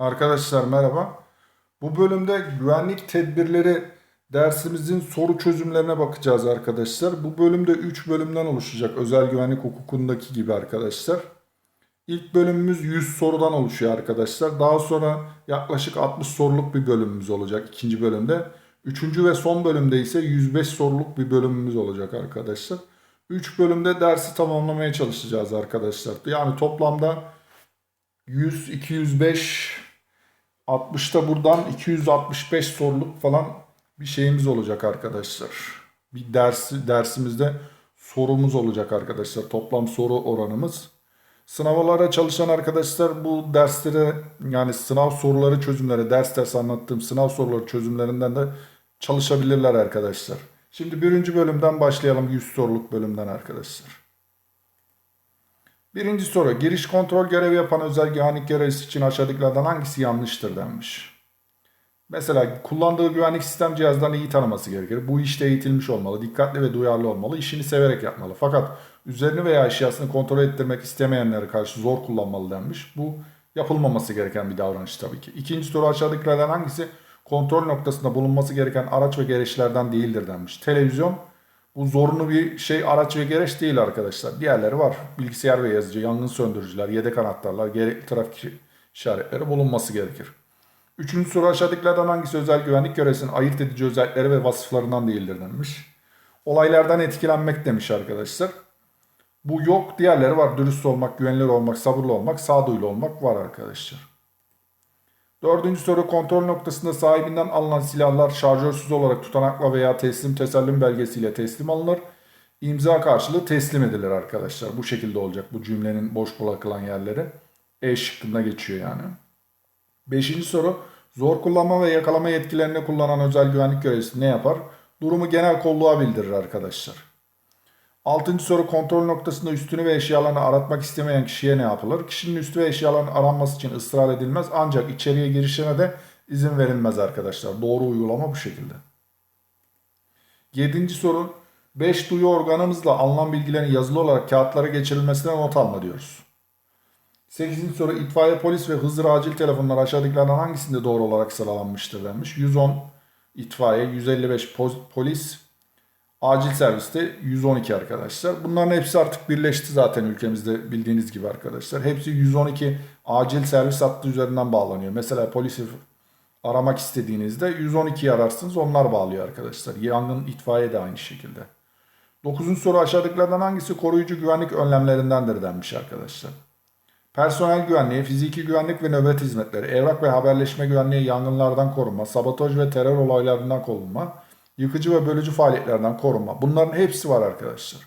Arkadaşlar merhaba. Bu bölümde güvenlik tedbirleri dersimizin soru çözümlerine bakacağız arkadaşlar. Bu bölümde 3 bölümden oluşacak özel güvenlik hukukundaki gibi arkadaşlar. İlk bölümümüz 100 sorudan oluşuyor arkadaşlar. Daha sonra yaklaşık 60 soruluk bir bölümümüz olacak ikinci bölümde. Üçüncü ve son bölümde ise 105 soruluk bir bölümümüz olacak arkadaşlar. 3 bölümde dersi tamamlamaya çalışacağız arkadaşlar. Yani toplamda 100, 205, 60'ta buradan 265 soruluk falan bir şeyimiz olacak arkadaşlar. Bir dersi dersimizde sorumuz olacak arkadaşlar. Toplam soru oranımız. Sınavlara çalışan arkadaşlar bu derslere yani sınav soruları çözümleri, ders ders anlattığım sınav soruları çözümlerinden de çalışabilirler arkadaşlar. Şimdi birinci bölümden başlayalım 100 soruluk bölümden arkadaşlar. Birinci soru. Giriş kontrol görevi yapan özel güvenlik görevlisi için aşağıdakilerden hangisi yanlıştır denmiş. Mesela kullandığı güvenlik sistem cihazlarını iyi tanıması gerekir. Bu işte eğitilmiş olmalı, dikkatli ve duyarlı olmalı, işini severek yapmalı. Fakat üzerini veya eşyasını kontrol ettirmek istemeyenlere karşı zor kullanmalı denmiş. Bu yapılmaması gereken bir davranış tabii ki. İkinci soru aşağıdakilerden hangisi kontrol noktasında bulunması gereken araç ve gereçlerden değildir denmiş. Televizyon bu zorunlu bir şey araç ve gereç değil arkadaşlar. Diğerleri var. Bilgisayar ve yazıcı, yangın söndürücüler, yedek anahtarlar, gerekli trafik işaretleri bulunması gerekir. Üçüncü soru aşağıdakilerden hangisi özel güvenlik görevlisinin ayırt edici özellikleri ve vasıflarından değildir denmiş. Olaylardan etkilenmek demiş arkadaşlar. Bu yok. Diğerleri var. Dürüst olmak, güvenilir olmak, sabırlı olmak, sağduyulu olmak var arkadaşlar. Dördüncü soru kontrol noktasında sahibinden alınan silahlar şarjörsüz olarak tutanakla veya teslim tesellim belgesiyle teslim alınır. İmza karşılığı teslim edilir arkadaşlar. Bu şekilde olacak bu cümlenin boş bırakılan yerleri. E şıkkında geçiyor yani. Beşinci soru zor kullanma ve yakalama yetkilerini kullanan özel güvenlik görevlisi ne yapar? Durumu genel kolluğa bildirir arkadaşlar. Altıncı soru kontrol noktasında üstünü ve eşyalarını aratmak istemeyen kişiye ne yapılır? Kişinin üstü ve eşyalarının aranması için ısrar edilmez ancak içeriye girişine de izin verilmez arkadaşlar. Doğru uygulama bu şekilde. Yedinci soru 5 duyu organımızla alınan bilgilerin yazılı olarak kağıtlara geçirilmesine not alma diyoruz. 8. soru itfaiye, polis ve Hızır acil telefonlar aşağıdakilerden hangisinde doğru olarak sıralanmıştır denmiş. 110 itfaiye, 155 po- polis, acil serviste 112 arkadaşlar. Bunların hepsi artık birleşti zaten ülkemizde bildiğiniz gibi arkadaşlar. Hepsi 112 acil servis hattı üzerinden bağlanıyor. Mesela polisi aramak istediğinizde 112'yi ararsınız onlar bağlıyor arkadaşlar. Yangın itfaiye de aynı şekilde. 9. soru aşağıdakilerden hangisi koruyucu güvenlik önlemlerindendir denmiş arkadaşlar. Personel güvenliği, fiziki güvenlik ve nöbet hizmetleri, evrak ve haberleşme güvenliği, yangınlardan korunma, sabotaj ve terör olaylarından korunma, yıkıcı ve bölücü faaliyetlerden korunma. Bunların hepsi var arkadaşlar.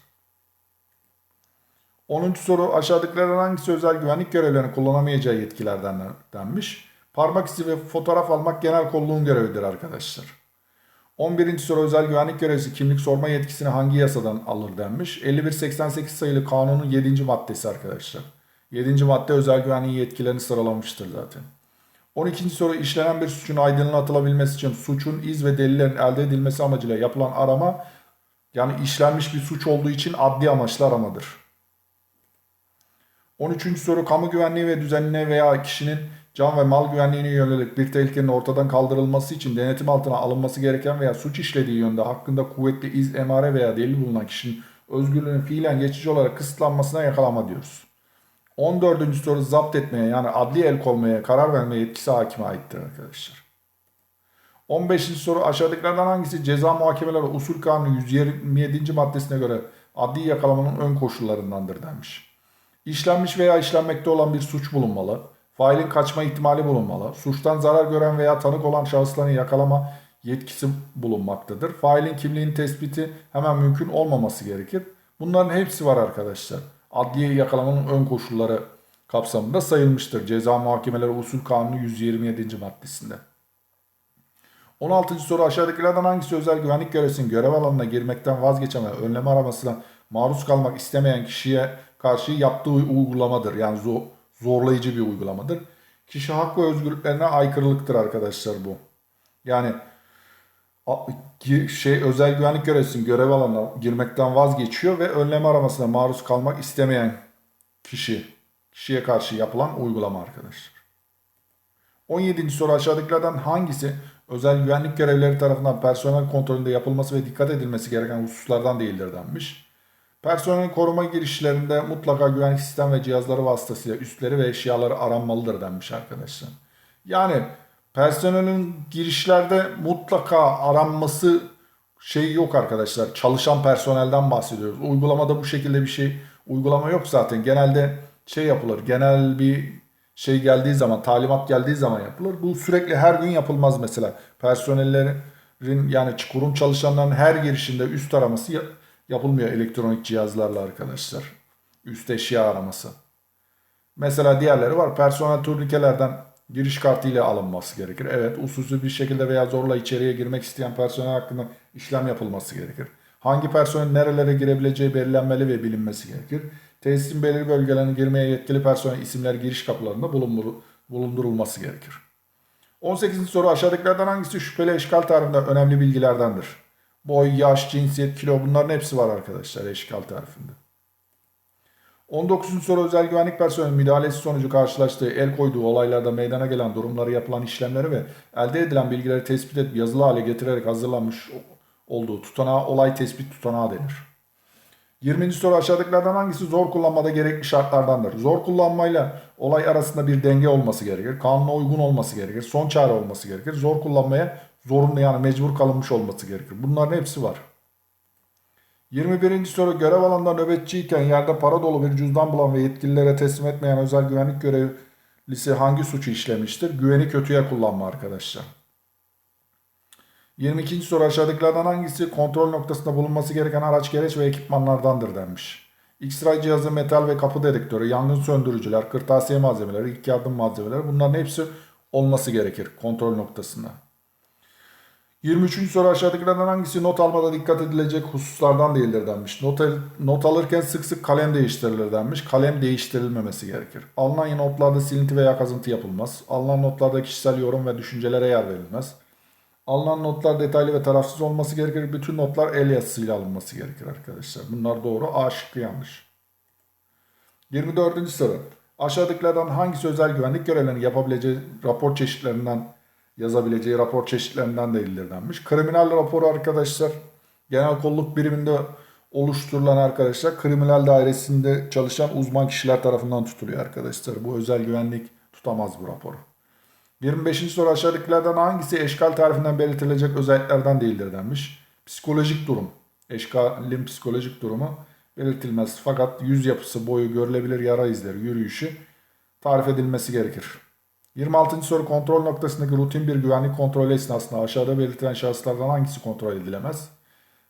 10. soru aşağıdakilerden hangisi özel güvenlik görevlerini kullanamayacağı yetkilerden denmiş. Parmak izi ve fotoğraf almak genel kolluğun görevidir arkadaşlar. 11. soru özel güvenlik görevlisi kimlik sorma yetkisini hangi yasadan alır denmiş. 5188 sayılı kanunun 7. maddesi arkadaşlar. 7. madde özel güvenliği yetkilerini sıralamıştır zaten. 12. soru işlenen bir suçun aydınlığa atılabilmesi için suçun iz ve delillerin elde edilmesi amacıyla yapılan arama yani işlenmiş bir suç olduğu için adli amaçlı aramadır. 13. soru kamu güvenliği ve düzenine veya kişinin can ve mal güvenliğine yönelik bir tehlikenin ortadan kaldırılması için denetim altına alınması gereken veya suç işlediği yönde hakkında kuvvetli iz, emare veya delil bulunan kişinin özgürlüğünün fiilen geçici olarak kısıtlanmasına yakalama diyoruz. 14. soru zapt etmeye yani adli el koymaya karar verme yetkisi hakime aittir arkadaşlar. 15. soru aşağıdakilerden hangisi ceza muhakemeleri usul kanunu 127. maddesine göre adli yakalamanın ön koşullarındandır denmiş. İşlenmiş veya işlenmekte olan bir suç bulunmalı. Failin kaçma ihtimali bulunmalı. Suçtan zarar gören veya tanık olan şahısların yakalama yetkisi bulunmaktadır. Failin kimliğinin tespiti hemen mümkün olmaması gerekir. Bunların hepsi var arkadaşlar. Adliye yakalamanın ön koşulları kapsamında sayılmıştır. Ceza Muhakemeleri Usul Kanunu 127. maddesinde. 16. soru aşağıdakilerden hangisi özel güvenlik görevlisinin görev alanına girmekten vazgeçen ve önleme aramasına maruz kalmak istemeyen kişiye karşı yaptığı uygulamadır. Yani zo- zorlayıcı bir uygulamadır. Kişi hak ve özgürlüklerine aykırılıktır arkadaşlar bu. Yani şey özel güvenlik görevlisinin görev alanına girmekten vazgeçiyor ve önleme aramasına maruz kalmak istemeyen kişi kişiye karşı yapılan uygulama arkadaşlar. 17. soru aşağıdakilerden hangisi özel güvenlik görevlileri tarafından personel kontrolünde yapılması ve dikkat edilmesi gereken hususlardan değildir denmiş. Personel koruma girişlerinde mutlaka güvenlik sistem ve cihazları vasıtasıyla üstleri ve eşyaları aranmalıdır denmiş arkadaşlar. Yani personelin girişlerde mutlaka aranması şey yok arkadaşlar. Çalışan personelden bahsediyoruz. Uygulamada bu şekilde bir şey uygulama yok zaten. Genelde şey yapılır. Genel bir şey geldiği zaman, talimat geldiği zaman yapılır. Bu sürekli her gün yapılmaz mesela. Personellerin yani kurum çalışanların her girişinde üst araması ya- yapılmıyor elektronik cihazlarla arkadaşlar. Üst eşya araması. Mesela diğerleri var. Personel turnikelerden giriş kartı ile alınması gerekir. Evet usulsüz bir şekilde veya zorla içeriye girmek isteyen personel hakkında işlem yapılması gerekir. Hangi personel nerelere girebileceği belirlenmeli ve bilinmesi gerekir. Tesisin belirli bölgelerine girmeye yetkili personel isimler giriş kapılarında bulundur- bulundurulması gerekir. 18. soru aşağıdakilerden hangisi şüpheli eşkal tarifinde önemli bilgilerdendir? Boy, yaş, cinsiyet, kilo bunların hepsi var arkadaşlar eşkal tarifinde. 19. soru özel güvenlik personeli müdahalesi sonucu karşılaştığı, el koyduğu olaylarda meydana gelen durumları yapılan işlemleri ve elde edilen bilgileri tespit edip yazılı hale getirerek hazırlanmış olduğu tutanağa olay tespit tutanağı denir. 20. soru aşağıdakilerden hangisi zor kullanmada gerekli şartlardandır? Zor kullanmayla olay arasında bir denge olması gerekir. Kanuna uygun olması gerekir. Son çare olması gerekir. Zor kullanmaya zorunlu yani mecbur kalınmış olması gerekir. Bunların hepsi var. 21. soru görev alanında nöbetçiyken yerde para dolu bir cüzdan bulan ve yetkililere teslim etmeyen özel güvenlik görevlisi hangi suçu işlemiştir? Güveni kötüye kullanma arkadaşlar. 22. soru aşağıdakilerden hangisi kontrol noktasında bulunması gereken araç gereç ve ekipmanlardandır denmiş. X-ray cihazı, metal ve kapı dedektörü, yangın söndürücüler, kırtasiye malzemeleri, ilk yardım malzemeleri bunların hepsi olması gerekir kontrol noktasında. 23. soru aşağıdakilerden hangisi not almada dikkat edilecek hususlardan değildir denmiş. Not, al- not alırken sık sık kalem değiştirilir denmiş. Kalem değiştirilmemesi gerekir. Alınan notlarda silinti veya kazıntı yapılmaz. Alınan notlarda kişisel yorum ve düşüncelere yer verilmez. Alınan notlar detaylı ve tarafsız olması gerekir. Bütün notlar el yazısıyla alınması gerekir arkadaşlar. Bunlar doğru. A şıkkı yanlış. 24. soru. Aşağıdakilerden hangisi özel güvenlik görevlerini yapabileceği rapor çeşitlerinden yazabileceği rapor çeşitlerinden değildir denmiş. Kriminal raporu arkadaşlar genel kolluk biriminde oluşturulan arkadaşlar kriminal dairesinde çalışan uzman kişiler tarafından tutuluyor arkadaşlar. Bu özel güvenlik tutamaz bu raporu. 25. soru aşağıdakilerden hangisi eşkal tarifinden belirtilecek özelliklerden değildir denmiş. Psikolojik durum. Eşkalin psikolojik durumu belirtilmez. Fakat yüz yapısı, boyu, görülebilir yara izleri, yürüyüşü tarif edilmesi gerekir. 26. soru kontrol noktasındaki rutin bir güvenlik kontrolü esnasında aşağıda belirtilen şahıslardan hangisi kontrol edilemez?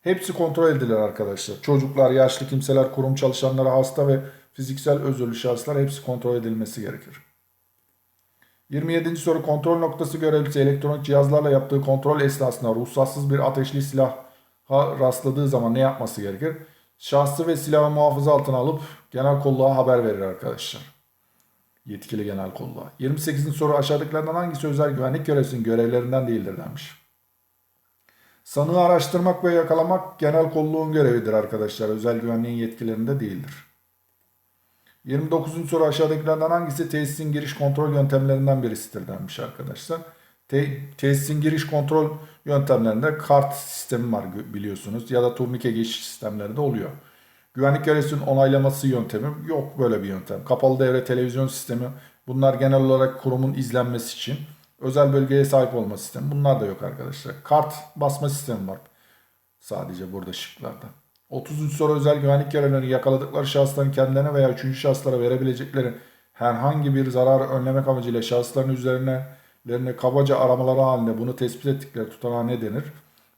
Hepsi kontrol edilir arkadaşlar. Çocuklar, yaşlı kimseler, kurum çalışanları, hasta ve fiziksel özürlü şahıslar hepsi kontrol edilmesi gerekir. 27. soru kontrol noktası görevlisi elektronik cihazlarla yaptığı kontrol esnasında ruhsatsız bir ateşli silaha rastladığı zaman ne yapması gerekir? Şahsı ve silahı muhafaza altına alıp genel kolluğa haber verir arkadaşlar. Yetkili genel kolluğa. 28. soru aşağıdakilerden hangisi özel güvenlik görevlisinin görevlerinden değildir denmiş. Sanığı araştırmak ve yakalamak genel kolluğun görevidir arkadaşlar. Özel güvenliğin yetkilerinde değildir. 29. soru aşağıdakilerden hangisi tesisin giriş kontrol yöntemlerinden birisidir denmiş arkadaşlar. Te- tesisin giriş kontrol yöntemlerinde kart sistemi var biliyorsunuz ya da turnike geçiş sistemleri de oluyor. Güvenlik görevlisinin onaylaması yöntemi yok böyle bir yöntem. Kapalı devre televizyon sistemi bunlar genel olarak kurumun izlenmesi için özel bölgeye sahip olma sistemi bunlar da yok arkadaşlar. Kart basma sistemi var sadece burada şıklarda. 30. soru özel güvenlik görevlilerinin yakaladıkları şahısların kendilerine veya üçüncü şahıslara verebilecekleri herhangi bir zararı önlemek amacıyla şahısların üzerine kabaca aramaları halinde bunu tespit ettikleri tutanağa ne denir?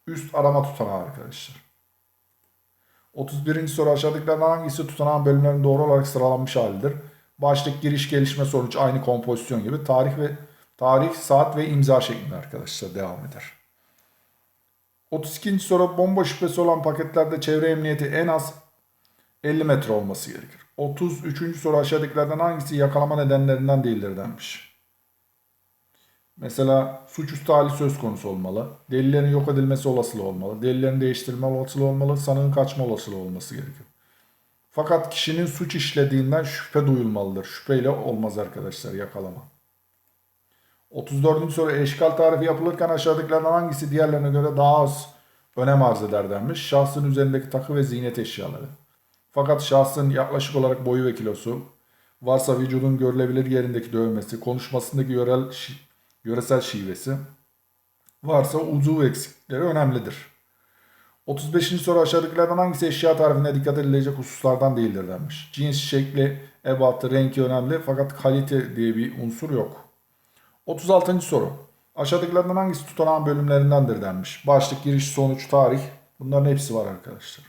Üst arama tutanağı arkadaşlar. 31. soru aşağıdakilerden hangisi tutanağın bölümlerinin doğru olarak sıralanmış halidir? Başlık, giriş, gelişme, sonuç aynı kompozisyon gibi tarih ve tarih, saat ve imza şeklinde arkadaşlar devam eder. 32. soru bomba şüphesi olan paketlerde çevre emniyeti en az 50 metre olması gerekir. 33. soru aşağıdakilerden hangisi yakalama nedenlerinden değildir denmiş. Mesela suçüstü hali söz konusu olmalı. Delillerin yok edilmesi olasılığı olmalı. Delillerin değiştirilme olasılığı olmalı. Sanığın kaçma olasılığı olması gerekir. Fakat kişinin suç işlediğinden şüphe duyulmalıdır. Şüpheyle olmaz arkadaşlar yakalama. 34. soru eşkal tarifi yapılırken aşağıdakilerden hangisi diğerlerine göre daha az önem arz eder denmiş. Şahsın üzerindeki takı ve ziynet eşyaları. Fakat şahsın yaklaşık olarak boyu ve kilosu, varsa vücudun görülebilir yerindeki dövmesi, konuşmasındaki yörel, yöresel şivesi, varsa uzuv eksiklikleri önemlidir. 35. soru aşağıdakilerden hangisi eşya tarifine dikkat edilecek hususlardan değildir denmiş. Cins, şekli, ebatı, renki önemli fakat kalite diye bir unsur yok. 36. soru. Aşağıdakilerden hangisi tutanağın bölümlerindendir denmiş. Başlık, giriş, sonuç, tarih. Bunların hepsi var arkadaşlar.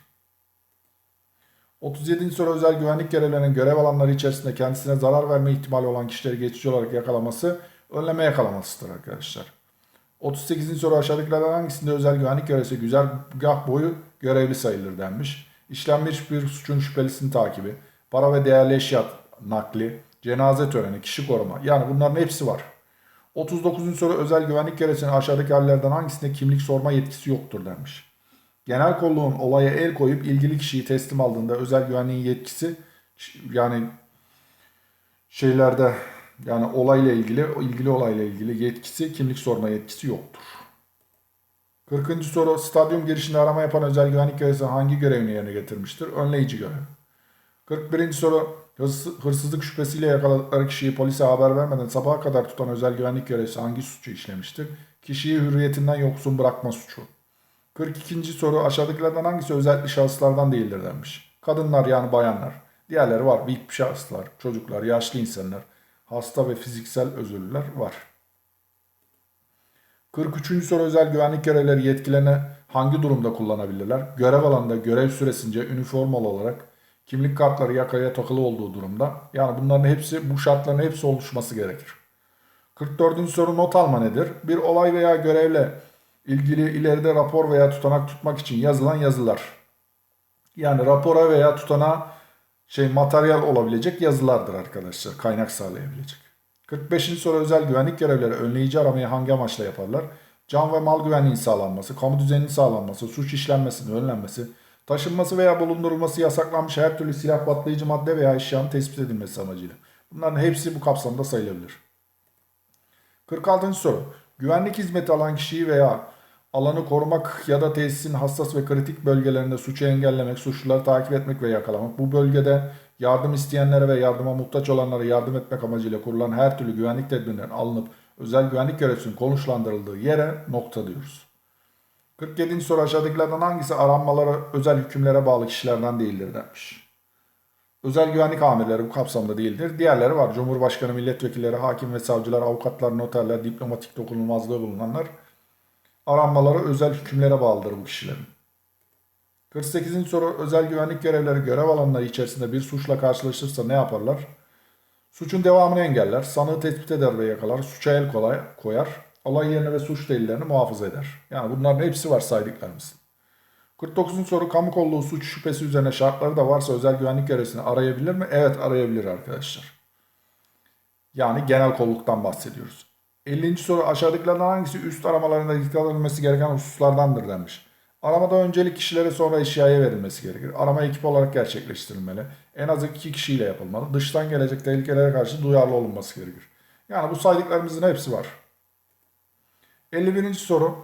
37. soru özel güvenlik görevlerinin görev alanları içerisinde kendisine zarar verme ihtimali olan kişileri geçici olarak yakalaması, önleme yakalamasıdır arkadaşlar. 38. soru aşağıdakilerden hangisinde özel güvenlik görevlisi güzergah boyu görevli sayılır denmiş. İşlenmiş bir suçun şüphelisini takibi, para ve değerli eşya nakli, cenaze töreni, kişi koruma. Yani bunların hepsi var. 39. soru özel güvenlik görevlisinin aşağıdaki hallerden hangisinde kimlik sorma yetkisi yoktur denmiş. Genel kolluğun olaya el koyup ilgili kişiyi teslim aldığında özel güvenliğin yetkisi yani şeylerde yani olayla ilgili ilgili olayla ilgili yetkisi kimlik sorma yetkisi yoktur. 40. soru stadyum girişinde arama yapan özel güvenlik görevlisi hangi görevini yerine getirmiştir? Önleyici görev. 41. soru hırs- hırsızlık şüphesiyle yakaladıkları kişiyi polise haber vermeden sabaha kadar tutan özel güvenlik görevlisi hangi suçu işlemiştir? Kişiyi hürriyetinden yoksun bırakma suçu. 42. soru aşağıdakilerden hangisi özellikle şahıslardan değildir denmiş. Kadınlar yani bayanlar. Diğerleri var. VIP şahıslar, çocuklar, yaşlı insanlar, hasta ve fiziksel özürlüler var. 43. soru özel güvenlik görevleri yetkilerini hangi durumda kullanabilirler? Görev alanında görev süresince üniformalı olarak kimlik kartları yakaya takılı olduğu durumda. Yani bunların hepsi bu şartların hepsi oluşması gerekir. 44. soru not alma nedir? Bir olay veya görevle ilgili ileride rapor veya tutanak tutmak için yazılan yazılar. Yani rapora veya tutanağa şey materyal olabilecek yazılardır arkadaşlar. Kaynak sağlayabilecek. 45. soru özel güvenlik görevleri önleyici aramayı hangi amaçla yaparlar? Can ve mal güvenliğinin sağlanması, kamu düzeninin sağlanması, suç işlenmesinin önlenmesi, taşınması veya bulundurulması yasaklanmış her türlü silah patlayıcı madde veya eşyanın tespit edilmesi amacıyla. Bunların hepsi bu kapsamda sayılabilir. 46. soru. Güvenlik hizmeti alan kişiyi veya alanı korumak ya da tesisin hassas ve kritik bölgelerinde suçu engellemek, suçluları takip etmek ve yakalamak, bu bölgede yardım isteyenlere ve yardıma muhtaç olanlara yardım etmek amacıyla kurulan her türlü güvenlik tedbirlerinin alınıp özel güvenlik görevlisinin konuşlandırıldığı yere nokta diyoruz. 47. soru aşağıdakilerden hangisi aranmalara özel hükümlere bağlı kişilerden değildir demiş. Özel güvenlik amirleri bu kapsamda değildir. Diğerleri var. Cumhurbaşkanı, milletvekilleri, hakim ve savcılar, avukatlar, noterler, diplomatik dokunulmazlığı bulunanlar aranmaları özel hükümlere bağlıdır bu kişilerin. 48. soru özel güvenlik görevleri görev alanları içerisinde bir suçla karşılaşırsa ne yaparlar? Suçun devamını engeller, sanığı tespit eder ve yakalar, suça el kolay, koyar, olay yerini ve suç delillerini muhafaza eder. Yani bunların hepsi var saydıklarımızın. 49. soru kamu kolluğu suç şüphesi üzerine şartları da varsa özel güvenlik görevlisini arayabilir mi? Evet arayabilir arkadaşlar. Yani genel kolluktan bahsediyoruz. 50. soru aşağıdakilerden hangisi üst aramalarında dikkat edilmesi gereken hususlardandır demiş. Aramada öncelik kişilere sonra eşyaya verilmesi gerekir. Arama ekip olarak gerçekleştirilmeli. En az iki kişiyle yapılmalı. Dıştan gelecek tehlikelere karşı duyarlı olunması gerekir. Yani bu saydıklarımızın hepsi var. 51. soru.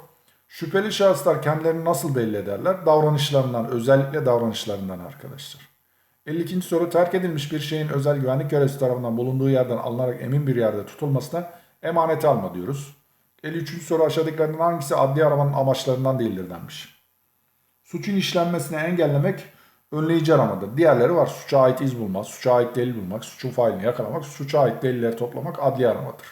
Şüpheli şahıslar kendilerini nasıl belli ederler? Davranışlarından, özellikle davranışlarından arkadaşlar. 52. soru terk edilmiş bir şeyin özel güvenlik görevlisi tarafından bulunduğu yerden alınarak emin bir yerde tutulmasına emanete alma diyoruz. 53. soru aşağıdakilerden hangisi adli aramanın amaçlarından değildir denmiş. Suçun işlenmesini engellemek önleyici aramadır. Diğerleri var. Suça ait iz bulmak, suça ait delil bulmak, suçun failini yakalamak, suça ait delilleri toplamak adli aramadır.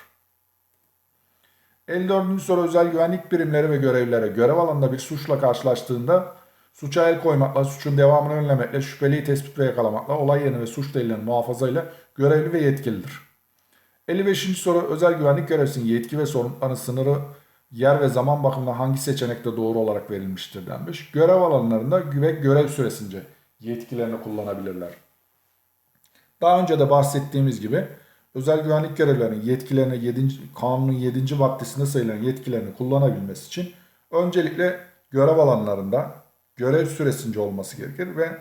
54. soru özel güvenlik birimleri ve görevlilere görev alanında bir suçla karşılaştığında suça el koymakla, suçun devamını önlemekle, şüpheliyi tespit ve yakalamakla, olay yerini ve suç delillerini muhafazayla görevli ve yetkilidir. 55. soru özel güvenlik görevlisinin yetki ve sorumluluklarının sınırı yer ve zaman bakımından hangi seçenekte doğru olarak verilmiştir denmiş. Görev alanlarında ve görev süresince yetkilerini kullanabilirler. Daha önce de bahsettiğimiz gibi özel güvenlik görevlerinin yetkilerini 7. kanunun 7. maddesinde sayılan yetkilerini kullanabilmesi için öncelikle görev alanlarında görev süresince olması gerekir ve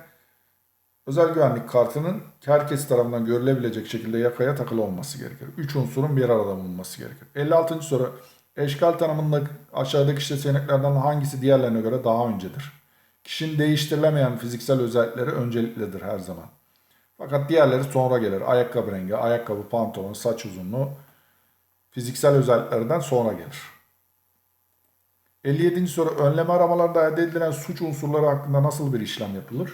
Özel güvenlik kartının herkes tarafından görülebilecek şekilde yakaya takılı olması gerekir. Üç unsurun bir arada bulunması gerekir. 56. soru. Eşkal tanımında aşağıdaki seçeneklerden hangisi diğerlerine göre daha öncedir? Kişinin değiştirilemeyen fiziksel özellikleri önceliklidir her zaman. Fakat diğerleri sonra gelir. Ayakkabı rengi, ayakkabı, pantolon, saç uzunluğu fiziksel özelliklerden sonra gelir. 57. soru. Önleme aramalarda elde edilen suç unsurları hakkında nasıl bir işlem yapılır?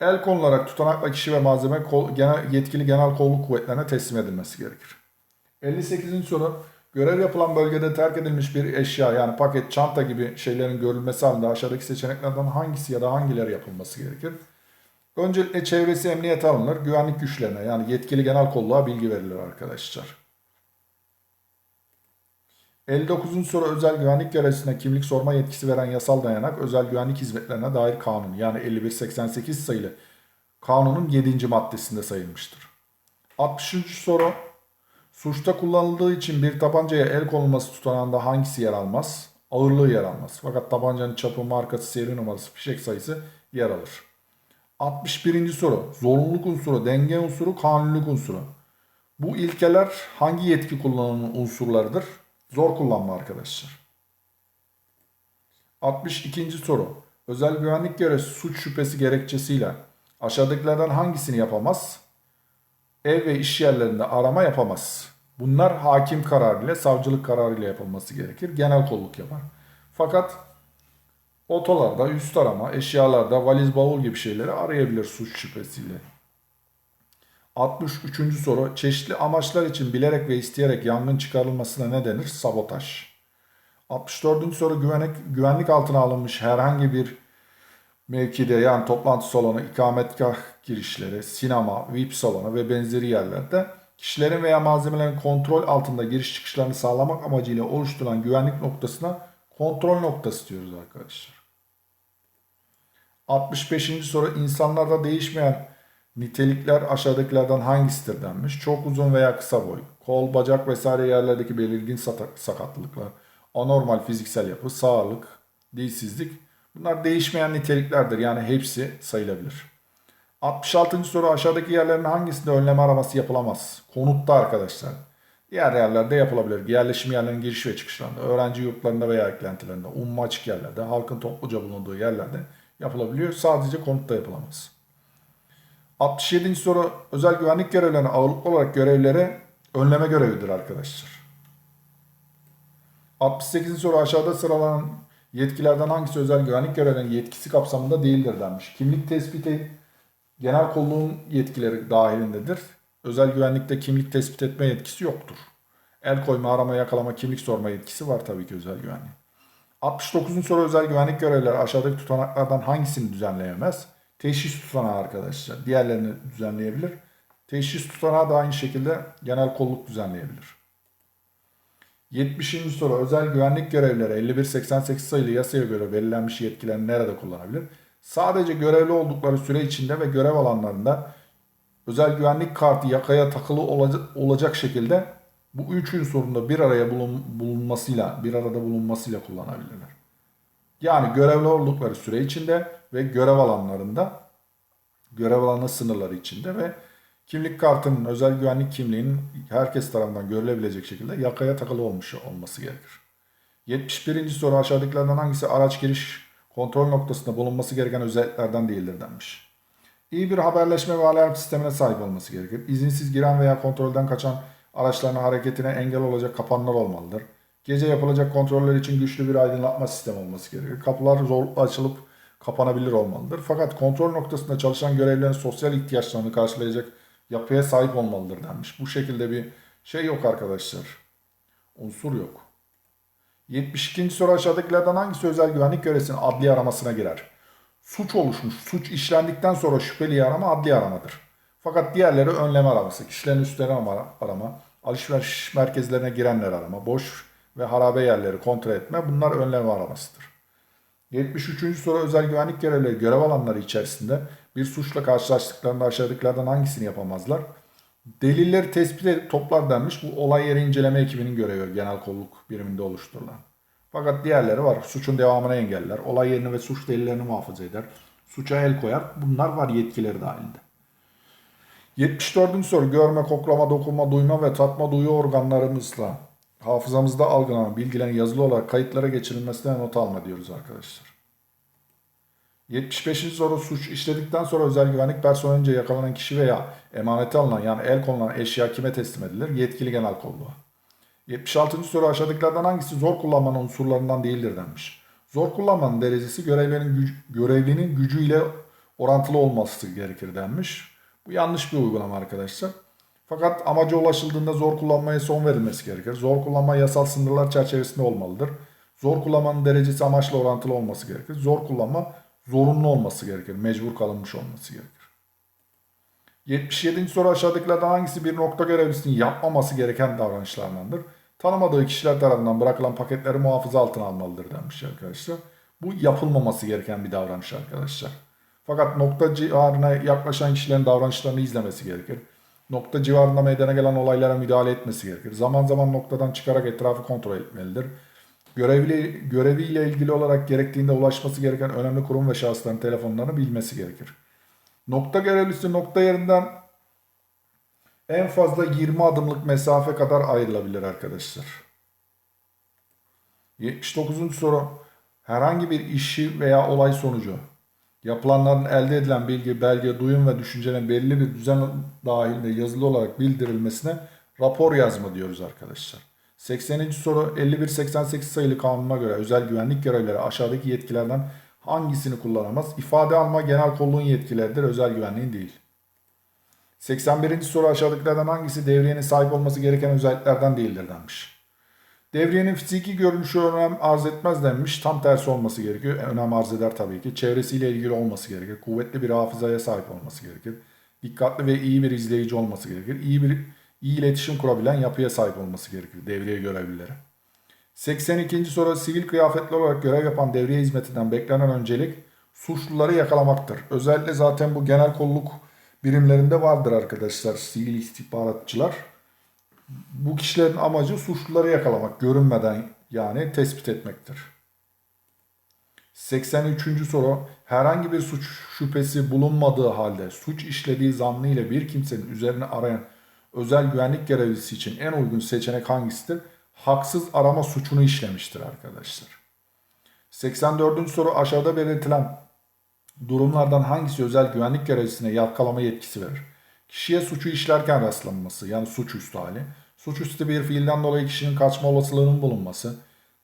El konularak tutanakla kişi ve malzeme kol, genel, yetkili genel kolluk kuvvetlerine teslim edilmesi gerekir. 58. soru. Görev yapılan bölgede terk edilmiş bir eşya yani paket, çanta gibi şeylerin görülmesi halinde aşağıdaki seçeneklerden hangisi ya da hangileri yapılması gerekir? Öncelikle çevresi emniyete alınır. Güvenlik güçlerine yani yetkili genel kolluğa bilgi verilir arkadaşlar. 59. soru özel güvenlik görevlisine kimlik sorma yetkisi veren yasal dayanak özel güvenlik hizmetlerine dair kanun yani 5188 sayılı kanunun 7. maddesinde sayılmıştır. 60. soru suçta kullanıldığı için bir tabancaya el konulması tutanağında hangisi yer almaz? Ağırlığı yer almaz. Fakat tabancanın çapı, markası, seri numarası, fişek sayısı yer alır. 61. soru zorunluluk unsuru, denge unsuru, kanunluluk unsuru. Bu ilkeler hangi yetki kullanımının unsurlarıdır? Zor kullanma arkadaşlar. 62. soru. Özel güvenlik görevlisi suç şüphesi gerekçesiyle aşağıdakilerden hangisini yapamaz? Ev ve iş yerlerinde arama yapamaz. Bunlar hakim kararıyla, savcılık kararıyla yapılması gerekir. Genel kolluk yapar. Fakat otolarda, üst arama, eşyalarda, valiz, bavul gibi şeyleri arayabilir suç şüphesiyle. 63. soru. Çeşitli amaçlar için bilerek ve isteyerek yangın çıkarılmasına ne denir? Sabotaj. 64. soru. Güvenlik, güvenlik altına alınmış herhangi bir mevkide yani toplantı salonu, ikametgah girişleri, sinema, VIP salonu ve benzeri yerlerde kişilerin veya malzemelerin kontrol altında giriş çıkışlarını sağlamak amacıyla oluşturulan güvenlik noktasına kontrol noktası diyoruz arkadaşlar. 65. soru. insanlarda değişmeyen Nitelikler aşağıdakilerden hangisidir denmiş. Çok uzun veya kısa boy, kol, bacak vesaire yerlerdeki belirgin sakatlıklar, anormal fiziksel yapı, sağlık, dilsizlik. Bunlar değişmeyen niteliklerdir. Yani hepsi sayılabilir. 66. soru aşağıdaki yerlerin hangisinde önleme araması yapılamaz? Konutta arkadaşlar. Diğer yerlerde yapılabilir. Yerleşim yerlerinin giriş ve çıkışlarında, öğrenci yurtlarında veya eklentilerinde, umma açık yerlerde, halkın topluca bulunduğu yerlerde yapılabiliyor. Sadece konutta yapılamaz. 67. soru özel güvenlik görevlerine ağırlıklı olarak görevlere önleme görevidir arkadaşlar. 68. soru aşağıda sıralanan yetkilerden hangisi özel güvenlik görevlerinin yetkisi kapsamında değildir denmiş. Kimlik tespiti genel kolluğun yetkileri dahilindedir. Özel güvenlikte kimlik tespit etme yetkisi yoktur. El koyma, arama, yakalama, kimlik sorma yetkisi var tabii ki özel güvenlik. 69. soru özel güvenlik görevlileri aşağıdaki tutanaklardan hangisini düzenleyemez? Teşhis tutanağı arkadaşlar. Diğerlerini düzenleyebilir. Teşhis tutanağı da aynı şekilde genel kolluk düzenleyebilir. 70. soru özel güvenlik görevlileri 5188 sayılı yasaya göre belirlenmiş yetkilerini nerede kullanabilir? Sadece görevli oldukları süre içinde ve görev alanlarında özel güvenlik kartı yakaya takılı olacak şekilde bu üç unsurunda bir araya bulunmasıyla, bir arada bulunmasıyla kullanabilirler. Yani görevli oldukları süre içinde ve görev alanlarında, görev alanı sınırları içinde ve kimlik kartının, özel güvenlik kimliğinin herkes tarafından görülebilecek şekilde yakaya takılı olmuş olması gerekir. 71. soru aşağıdakilerden hangisi araç giriş kontrol noktasında bulunması gereken özelliklerden değildir denmiş. İyi bir haberleşme ve alarm sistemine sahip olması gerekir. İzinsiz giren veya kontrolden kaçan araçların hareketine engel olacak kapanlar olmalıdır. Gece yapılacak kontroller için güçlü bir aydınlatma sistemi olması gerekir. Kapılar zor açılıp kapanabilir olmalıdır. Fakat kontrol noktasında çalışan görevlilerin sosyal ihtiyaçlarını karşılayacak yapıya sahip olmalıdır denmiş. Bu şekilde bir şey yok arkadaşlar. Unsur yok. 72. soru aşağıdakilerden hangisi özel güvenlik görevlisinin adli aramasına girer? Suç oluşmuş, suç işlendikten sonra şüpheli arama adli aramadır. Fakat diğerleri önleme araması, kişilerin üstlerini arama, alışveriş merkezlerine girenler arama, boş ve harabe yerleri kontrol etme bunlar önleme aramasıdır. 73. soru özel güvenlik görevlileri görev alanları içerisinde bir suçla karşılaştıklarında aşağıdakilerden hangisini yapamazlar? Delilleri tespit edip toplar denmiş. Bu olay yeri inceleme ekibinin görevi genel kolluk biriminde oluşturulan. Fakat diğerleri var. Suçun devamını engeller. Olay yerini ve suç delillerini muhafaza eder. Suça el koyar. Bunlar var yetkileri dahilinde. 74. soru görme, koklama, dokunma, duyma ve tatma duyu organlarımızla hafızamızda algılanan bilgilerin yazılı olarak kayıtlara geçirilmesine not alma diyoruz arkadaşlar. 75. soru suç işledikten sonra özel güvenlik personelince yakalanan kişi veya emanete alınan yani el konulan eşya kime teslim edilir? Yetkili genel kolluğa. 76. soru aşağıdakilerden hangisi zor kullanmanın unsurlarından değildir denmiş. Zor kullanmanın derecesi görevlerin güc- görevlinin gücüyle orantılı olması gerekir denmiş. Bu yanlış bir uygulama arkadaşlar. Fakat amaca ulaşıldığında zor kullanmaya son verilmesi gerekir. Zor kullanma yasal sınırlar çerçevesinde olmalıdır. Zor kullanmanın derecesi amaçla orantılı olması gerekir. Zor kullanma zorunlu olması gerekir. Mecbur kalınmış olması gerekir. 77. soru aşağıdakilerden hangisi bir nokta görevlisinin yapmaması gereken davranışlardandır? Tanımadığı kişiler tarafından bırakılan paketleri muhafaza altına almalıdır denmiş arkadaşlar. Bu yapılmaması gereken bir davranış arkadaşlar. Fakat nokta civarına yaklaşan kişilerin davranışlarını izlemesi gerekir. Nokta civarında meydana gelen olaylara müdahale etmesi gerekir. Zaman zaman noktadan çıkarak etrafı kontrol etmelidir. Görevli, göreviyle ilgili olarak gerektiğinde ulaşması gereken önemli kurum ve şahısların telefonlarını bilmesi gerekir. Nokta görevlisi nokta yerinden en fazla 20 adımlık mesafe kadar ayrılabilir arkadaşlar. 79. soru. Herhangi bir işi veya olay sonucu yapılanların elde edilen bilgi, belge, duyum ve düşüncenin belirli bir düzen dahilinde yazılı olarak bildirilmesine rapor yazma diyoruz arkadaşlar. 80. soru 51-88 sayılı kanuna göre özel güvenlik görevlileri aşağıdaki yetkilerden hangisini kullanamaz? İfade alma genel kolluğun yetkileridir, özel güvenliğin değil. 81. soru aşağıdakilerden hangisi devriyenin sahip olması gereken özelliklerden değildir denmiş. Devriyenin fiziki görünüşü önem arz etmez denmiş. Tam tersi olması gerekiyor. E, Önem arz eder tabii ki. Çevresiyle ilgili olması gerekir. Kuvvetli bir hafızaya sahip olması gerekir. Dikkatli ve iyi bir izleyici olması gerekir. İyi bir iyi iletişim kurabilen yapıya sahip olması gerekir devriye görevlileri. 82. soru sivil kıyafetli olarak görev yapan devriye hizmetinden beklenen öncelik suçluları yakalamaktır. Özellikle zaten bu genel kolluk birimlerinde vardır arkadaşlar sivil istihbaratçılar. Bu kişilerin amacı suçluları yakalamak, görünmeden yani tespit etmektir. 83. soru herhangi bir suç şüphesi bulunmadığı halde suç işlediği zannı ile bir kimsenin üzerine arayan özel güvenlik görevlisi için en uygun seçenek hangisidir? Haksız arama suçunu işlemiştir arkadaşlar. 84. soru aşağıda belirtilen durumlardan hangisi özel güvenlik görevlisine yakalama yetkisi verir? Kişiye suçu işlerken rastlanması yani suçüstü hali, suçüstü bir fiilden dolayı kişinin kaçma olasılığının bulunması,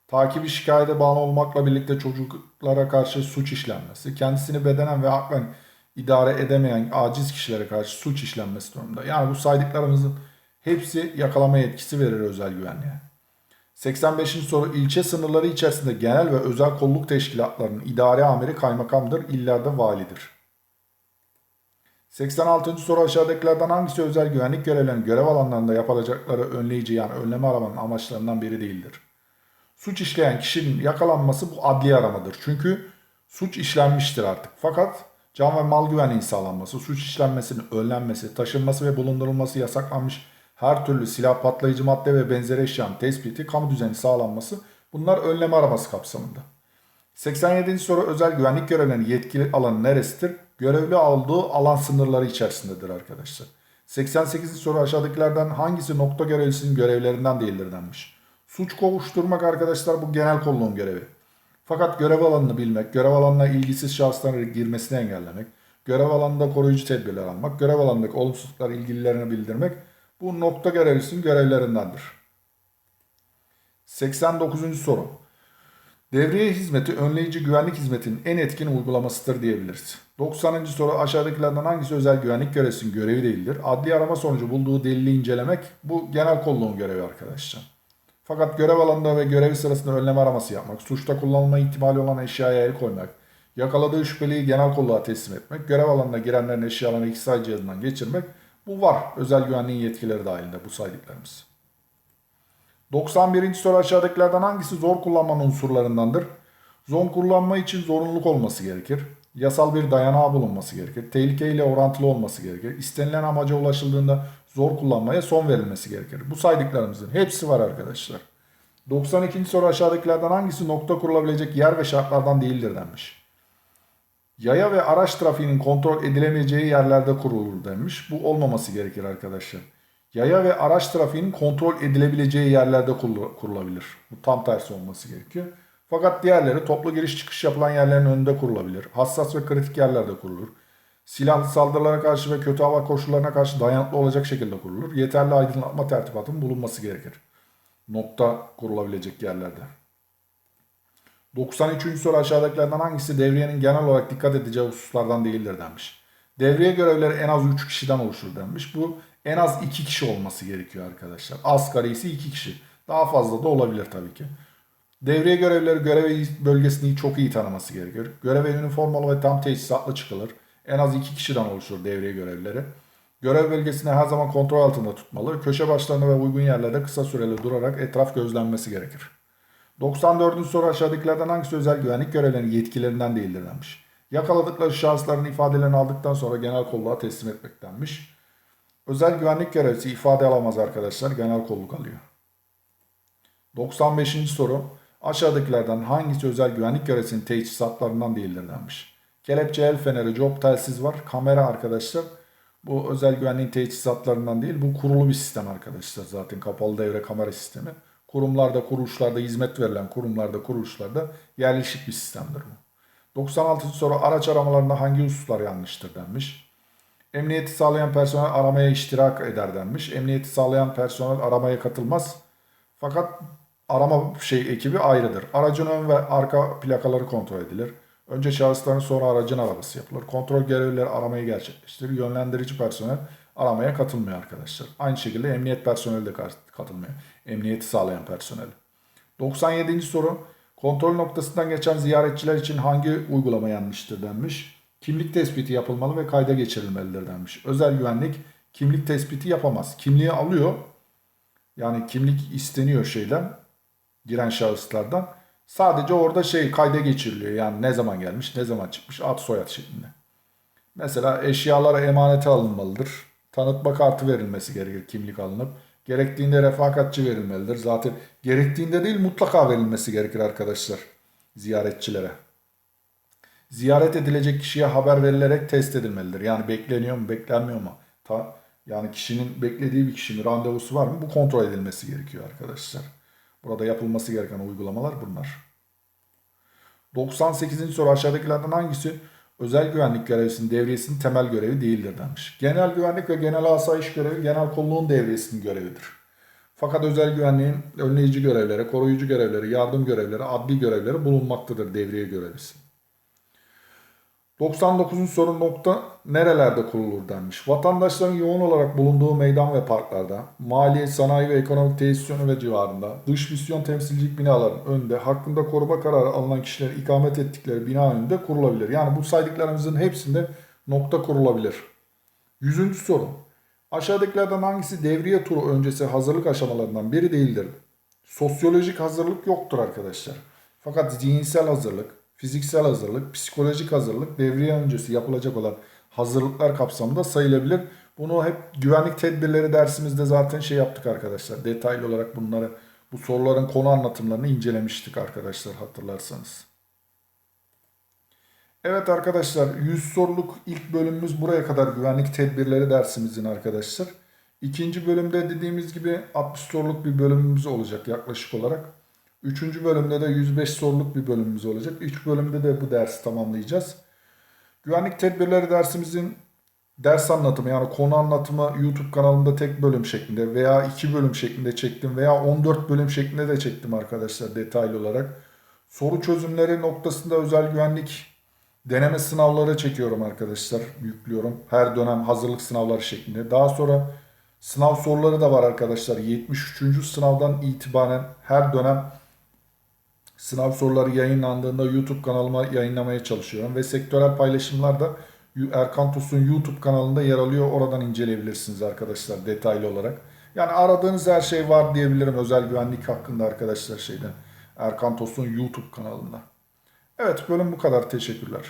takibi şikayete bağlı olmakla birlikte çocuklara karşı suç işlenmesi, kendisini bedenen ve aklen idare edemeyen aciz kişilere karşı suç işlenmesi durumunda. Yani bu saydıklarımızın hepsi yakalama yetkisi verir özel güvenliğe. 85. soru ilçe sınırları içerisinde genel ve özel kolluk teşkilatlarının idare amiri kaymakamdır, illerde validir. 86. soru aşağıdakilerden hangisi özel güvenlik görevlerinin görev alanlarında yapılacakları önleyici yani önleme aramanın amaçlarından biri değildir? Suç işleyen kişinin yakalanması bu adli aramadır. Çünkü suç işlenmiştir artık. Fakat can ve mal güvenliği sağlanması, suç işlenmesinin önlenmesi, taşınması ve bulundurulması yasaklanmış her türlü silah, patlayıcı madde ve benzeri eşyanın tespiti, kamu düzeni sağlanması bunlar önleme araması kapsamında. 87. soru özel güvenlik görevlerinin yetkili alanı neresidir? Görevli olduğu alan sınırları içerisindedir arkadaşlar. 88. soru aşağıdakilerden hangisi nokta görevlisinin görevlerinden değildir denmiş. Suç kovuşturmak arkadaşlar bu genel kolluğun görevi. Fakat görev alanını bilmek, görev alanına ilgisiz şahısların girmesini engellemek, görev alanında koruyucu tedbirler almak, görev alanındaki olumsuzluklar ilgililerine bildirmek bu nokta görevlisinin görevlerindendir. 89. soru. Devriye hizmeti önleyici güvenlik hizmetinin en etkin uygulamasıdır diyebiliriz. 90. soru aşağıdakilerden hangisi özel güvenlik görevlisinin görevi değildir? Adli arama sonucu bulduğu delili incelemek bu genel kolluğun görevi arkadaşlar. Fakat görev alanında ve görevi sırasında önleme araması yapmak, suçta kullanılma ihtimali olan eşyaya el koymak, yakaladığı şüpheliyi genel kolluğa teslim etmek, görev alanına girenlerin eşyalarını iki say cihazından geçirmek bu var. Özel güvenliğin yetkileri dahilinde bu saydıklarımız. 91. soru aşağıdakilerden hangisi zor kullanmanın unsurlarındandır? Zor kullanma için zorunluluk olması gerekir. Yasal bir dayanağı bulunması gerekir. Tehlikeyle orantılı olması gerekir. İstenilen amaca ulaşıldığında zor kullanmaya son verilmesi gerekir. Bu saydıklarımızın hepsi var arkadaşlar. 92. soru aşağıdakilerden hangisi nokta kurulabilecek yer ve şartlardan değildir denmiş. Yaya ve araç trafiğinin kontrol edilemeyeceği yerlerde kurulur denmiş. Bu olmaması gerekir arkadaşlar. Yaya ve araç trafiğinin kontrol edilebileceği yerlerde kurulabilir. Bu tam tersi olması gerekiyor. Fakat diğerleri toplu giriş çıkış yapılan yerlerin önünde kurulabilir. Hassas ve kritik yerlerde kurulur. Silahlı saldırılara karşı ve kötü hava koşullarına karşı dayanıklı olacak şekilde kurulur. Yeterli aydınlatma tertibatının bulunması gerekir. Nokta kurulabilecek yerlerde. 93. soru aşağıdakilerden hangisi devriyenin genel olarak dikkat edeceği hususlardan değildir denmiş. Devriye görevleri en az 3 kişiden oluşur denmiş. Bu en az 2 kişi olması gerekiyor arkadaşlar. Asgari ise 2 kişi. Daha fazla da olabilir tabii ki. Devriye görevlileri görev bölgesini çok iyi tanıması gerekir. Göreve üniformalı ve tam teçhizatlı çıkılır. En az 2 kişiden oluşur devriye görevlileri. Görev bölgesini her zaman kontrol altında tutmalı. Köşe başlarında ve uygun yerlerde kısa süreli durarak etraf gözlenmesi gerekir. 94. soru aşağıdakilerden hangisi özel güvenlik görevlerinin yetkilerinden değildir denmiş. Yakaladıkları şahısların ifadelerini aldıktan sonra genel kolluğa teslim etmek denmiş. Özel güvenlik görevlisi ifade alamaz arkadaşlar. Genel kolluk alıyor. 95. soru. Aşağıdakilerden hangisi özel güvenlik görevlisinin teçhizatlarından değildir denmiş. Kelepçe, el feneri, job telsiz var. Kamera arkadaşlar. Bu özel güvenliğin teçhizatlarından değil. Bu kurulu bir sistem arkadaşlar. Zaten kapalı devre kamera sistemi. Kurumlarda, kuruluşlarda, hizmet verilen kurumlarda, kuruluşlarda yerleşik bir sistemdir bu. 96. soru araç aramalarında hangi hususlar yanlıştır denmiş. Emniyeti sağlayan personel aramaya iştirak eder denmiş. Emniyeti sağlayan personel aramaya katılmaz. Fakat arama şey ekibi ayrıdır. Aracın ön ve arka plakaları kontrol edilir. Önce şahısların sonra aracın arabası yapılır. Kontrol görevlileri aramayı gerçekleştirir. Yönlendirici personel aramaya katılmıyor arkadaşlar. Aynı şekilde emniyet personeli de katılmıyor. Emniyeti sağlayan personel. 97. soru. Kontrol noktasından geçen ziyaretçiler için hangi uygulama yanlıştır denmiş. Kimlik tespiti yapılmalı ve kayda geçirilmelidir denmiş. Özel güvenlik kimlik tespiti yapamaz. Kimliği alıyor. Yani kimlik isteniyor şeyden giren şahıslardan. Sadece orada şey kayda geçiriliyor. Yani ne zaman gelmiş, ne zaman çıkmış, ad soyad şeklinde. Mesela eşyalara emanete alınmalıdır. Tanıtma kartı verilmesi gerekir kimlik alınıp. Gerektiğinde refakatçi verilmelidir. Zaten gerektiğinde değil mutlaka verilmesi gerekir arkadaşlar ziyaretçilere. Ziyaret edilecek kişiye haber verilerek test edilmelidir. Yani bekleniyor mu, beklenmiyor mu? Ta, yani kişinin beklediği bir kişi mi, randevusu var mı? Bu kontrol edilmesi gerekiyor arkadaşlar. Burada yapılması gereken uygulamalar bunlar. 98. soru aşağıdakilerden hangisi özel güvenlik görevlisinin devriyesinin temel görevi değildir demiş. Genel güvenlik ve genel asayiş görevi genel kolluğun devriyesinin görevidir. Fakat özel güvenliğin önleyici görevleri, koruyucu görevleri, yardım görevleri, adli görevleri bulunmaktadır devriye görevlisi. 99. soru nokta nerelerde kurulur denmiş. Vatandaşların yoğun olarak bulunduğu meydan ve parklarda, maliye, sanayi ve ekonomik tesisyonu ve civarında, dış misyon temsilcilik binaların önünde, hakkında koruma kararı alınan kişilerin ikamet ettikleri bina önünde kurulabilir. Yani bu saydıklarımızın hepsinde nokta kurulabilir. 100. soru. Aşağıdakilerden hangisi devriye turu öncesi hazırlık aşamalarından biri değildir? Sosyolojik hazırlık yoktur arkadaşlar. Fakat zihinsel hazırlık, fiziksel hazırlık, psikolojik hazırlık devriye öncesi yapılacak olan hazırlıklar kapsamında sayılabilir. Bunu hep güvenlik tedbirleri dersimizde zaten şey yaptık arkadaşlar. Detaylı olarak bunları bu soruların konu anlatımlarını incelemiştik arkadaşlar hatırlarsanız. Evet arkadaşlar 100 soruluk ilk bölümümüz buraya kadar güvenlik tedbirleri dersimizin arkadaşlar. İkinci bölümde dediğimiz gibi 60 soruluk bir bölümümüz olacak yaklaşık olarak. Üçüncü bölümde de 105 soruluk bir bölümümüz olacak. Üç bölümde de bu dersi tamamlayacağız. Güvenlik tedbirleri dersimizin ders anlatımı yani konu anlatımı YouTube kanalımda tek bölüm şeklinde veya iki bölüm şeklinde çektim veya 14 bölüm şeklinde de çektim arkadaşlar detaylı olarak. Soru çözümleri noktasında özel güvenlik deneme sınavları çekiyorum arkadaşlar. Yüklüyorum. Her dönem hazırlık sınavları şeklinde. Daha sonra sınav soruları da var arkadaşlar. 73. sınavdan itibaren her dönem sınav soruları yayınlandığında YouTube kanalıma yayınlamaya çalışıyorum. Ve sektörel paylaşımlar da Erkan Tosun YouTube kanalında yer alıyor. Oradan inceleyebilirsiniz arkadaşlar detaylı olarak. Yani aradığınız her şey var diyebilirim özel güvenlik hakkında arkadaşlar şeyden. Erkan Tosun YouTube kanalında. Evet bölüm bu kadar. Teşekkürler.